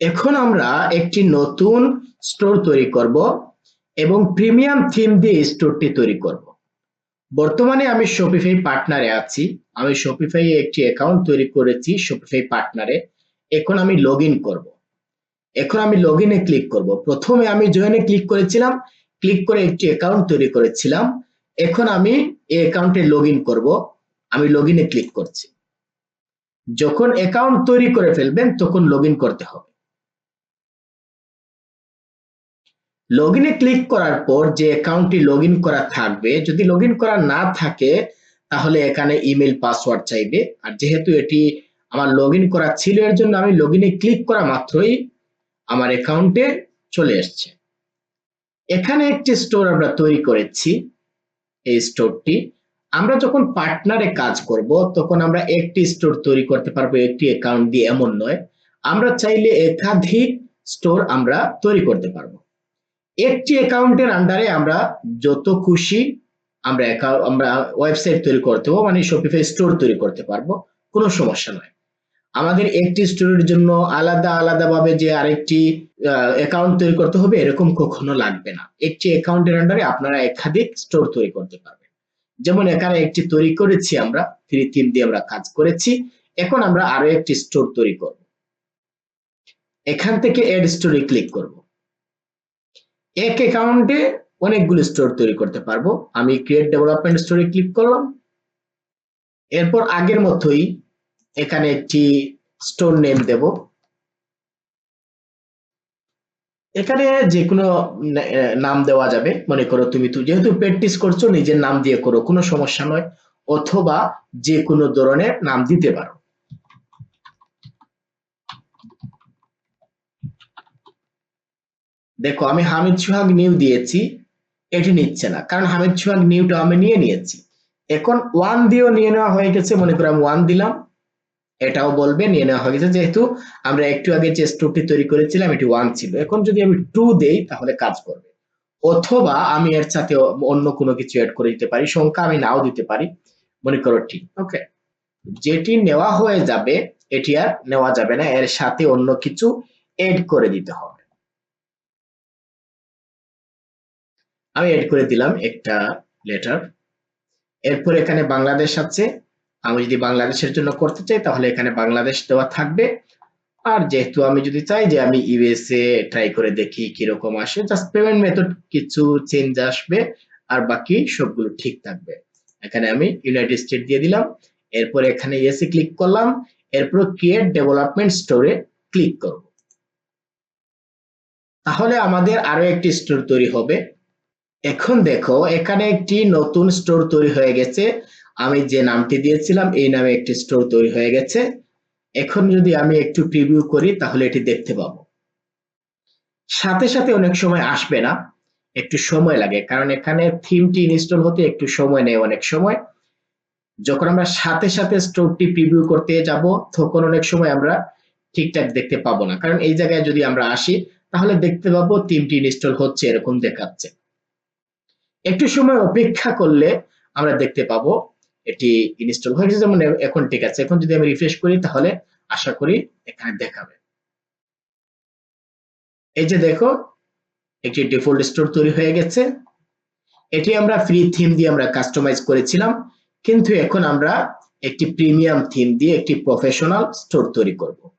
এখন আমরা একটি নতুন স্টোর তৈরি করব এবং প্রিমিয়াম থিম দিয়ে স্টোরটি তৈরি করব। বর্তমানে আমি শপিফাই পার্টনারে আছি। আমি শপিফাই একটি অ্যাকাউন্ট তৈরি করেছি শপিফাই পার্টনারে এখন আমি লগ ইন করব। এখন আমি লগ ইনে ক্লিক করব। প্রথমে আমি জয়েনে ক্লিক করেছিলাম। ক্লিক করে একটি অ্যাকাউন্ট তৈরি করেছিলাম। এখন আমি এই অ্যাকাউন্টে লগ ইন করব। আমি লগ ইনে ক্লিক করছি। যখন অ্যাকাউন্ট তৈরি করে ফেলবেন, তখন লগ করতে হবে। লগ ইনে ক্লিক করার পর যে অ্যাকাউন্টটি লগ করা থাকবে, যদি লগ করা না থাকে, তাহলে এখানে ইমেল পাসওয়ার্ড চাইবে। আর যেহেতু এটি আমার লগ করা ছিল, এর জন্য আমি লগ ক্লিক করা মাত্রই আমার অ্যাকাউন্টে চলে এসছে। এখানে একটি স্টোর আমরা তৈরি করেছি, এই স্টোরটি আমরা যখন পার্টনারে কাজ করব, তখন আমরা একটি স্টোর তৈরি করতে পারব, একটি অ্যাকাউন্ট দিয়ে এমন নয়। আমরা চাইলে একাধিক স্টোর আমরা তৈরি করতে পারব। একটি অ্যাকাউন্টের আন্ডারে আমরা যত খুশি আমরা আমরা ওয়েবসাইট তৈরি করতে পারব মানে শপিফাই স্টোর তৈরি করতে পারব, কোনো সমস্যা নয়। আমাদের একটি স্টোরের জন্য আলাদা আলাদা ভাবে যে আরেকটি অ্যাকাউন্ট তৈরি করতে হবে, এরকম কখনো লাগবে না। একটি অ্যাকাউন্টের আন্ডারে আপনারা একাধিক স্টোর তৈরি করতে পারবেন। যেমন এখানে একটি তৈরি করেছি আমরা ফ্রি থিম দিয়ে আমরা কাজ করেছি, এখন আমরা আরও একটি স্টোর তৈরি করব। এখান থেকে এড স্টোরে ক্লিক করব। এক অ্যাকাউন্টে অনেকগুলো স্টোর তৈরি করতে পারব। আমি ক্রিয়েট ডেভেলপমেন্ট স্টোরে ক্লিক করলাম। এরপর আগের মতোই এখানে একটি স্টোর নেম দেব। এখানে যে কোনো নাম দেওয়া যাবে। মনে করো তুমি যেহেতু প্র্যাকটিস করছ, নিজের নাম দিয়ে করো, কোনো সমস্যা নয়। অথবা যে কোনো ধরনের নাম দিতে পারো। দেখো, আমি হামিদ সুহাগ নিউ দিয়েছি, এটি নিচ্ছে না। কারণ হামিদ সুহাগ নিউটা আমি নিয়ে নিয়েছি। এখন ওয়ান দিয়েও নিয়ে নেওয়া হয়ে গেছে, মনে করো আমি ওয়ান দিলাম। এটাও বলবে, নিয়ে নেওয়া হয়ে গেছে। যেহেতু আমরা একটু আগে যে স্টোরটি তৈরি করেছিলাম, এটি ওয়ান ছিল। এখন যদি আমি টু দেই, তাহলে কাজ করবে। অথবা আমি এর সাথে অন্য কোনো কিছু অ্যাড করে দিতে পারি, সংখ্যা আমি নাও দিতে পারি, মনে করো ঠিক ওকে যেটি নেওয়া হয়ে যাবে, এটি আর নেওয়া যাবে না, এর সাথে অন্য কিছু এড করে দিতে হবে। আমি এড করে দিলাম একটা লেটার এরপর এখানে বাংলাদেশ আছে। আমি যদি বাংলাদেশের জন্য করতে চাই, তাহলে এখানে বাংলাদেশ দেওয়া থাকবে। আর যেহেতু আমি যদি চাই যে আমি ইউএসএ ট্রাই করে দেখি কীরকম আসে জাস্ট পেমেন্ট মেথড কিছু চেঞ্জ আসবে, আর বাকি সবগুলো ঠিক থাকবে। এখানে আমি ইউনাইটেড স্টেট দিয়ে দিলাম। এরপর এখানে ইয়েসে ক্লিক করলাম। এরপর ক্রিয়েট ডেভেলপমেন্ট স্টোরে ক্লিক করব। তাহলে আমাদের আরও একটি স্টোর তৈরি হবে। এখন দেখো, এখানে একটি নতুন স্টোর তৈরি হয়ে গেছে। আমি যে নামটি দিয়েছিলাম, এই নামে একটি স্টোর তৈরি হয়ে গেছে। এখন যদি আমি একটু প্রিভিউ করি, তাহলে এটি দেখতে পাবো। সাথে সাথে অনেক সময় আসবে না, একটু সময় লাগে, কারণ এখানে থিমটি ইনস্টল হতে একটু সময় নেয় অনেক সময়। যখন আমরা সাথে সাথে স্টোরটি প্রিভিউ করতে যাব, তখন অনেক সময় আমরা ঠিকঠাক দেখতে পাবো না। কারণ এই জায়গায় যদি আমরা আসি, তাহলে দেখতে পাবো থিমটি ইনস্টল হচ্ছে, এরকম দেখাচ্ছে। একটু সময় অপেক্ষা করলে আমরা দেখতে পাবো এটি ইনস্টল হয়ে গেছে যেমন এখন ঠিক আছে। এখন যদি আমি রিফ্রেশ করি, তাহলে আশা করি এখানে দেখাবে। এই যে দেখো, একটি ডিফল্ট স্টোর তৈরি হয়ে গেছে। এটি আমরা ফ্রি থিম দিয়ে আমরা কাস্টমাইজ করেছিলাম। কিন্তু এখন আমরা একটি প্রিমিয়াম থিম দিয়ে একটি প্রফেশনাল স্টোর তৈরি করব।